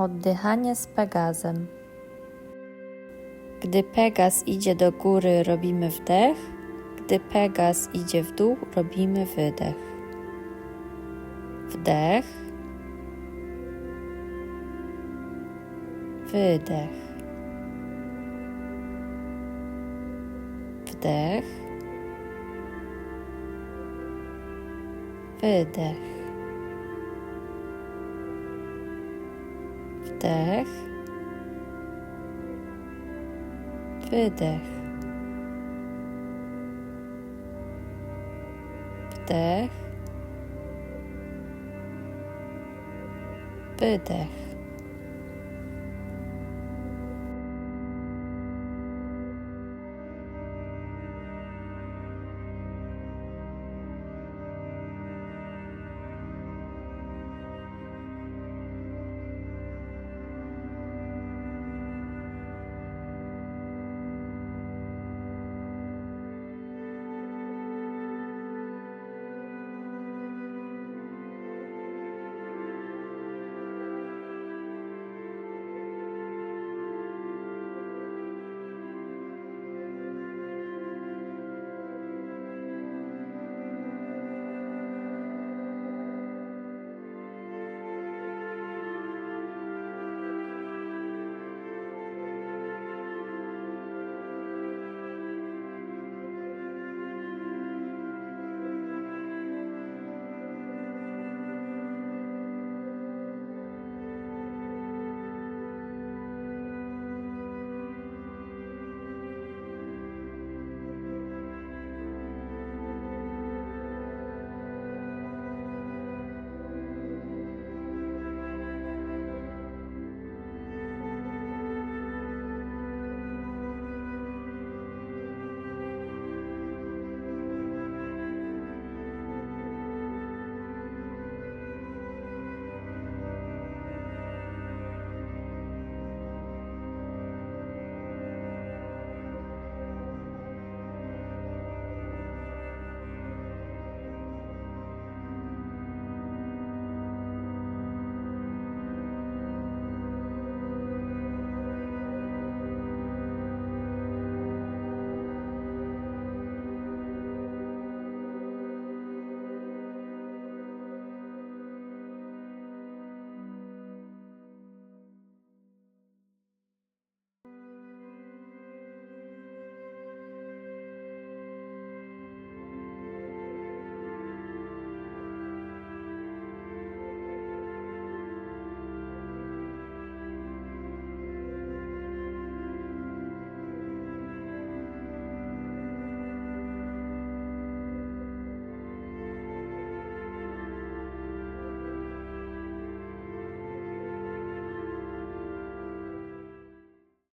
Oddychanie z Pegazem. Gdy Pegas idzie do góry, robimy wdech. Gdy Pegas idzie w dół, robimy wydech. Wdech. Wydech. Wdech. Wydech. Wdech. Wydech. Wdech. Wydech.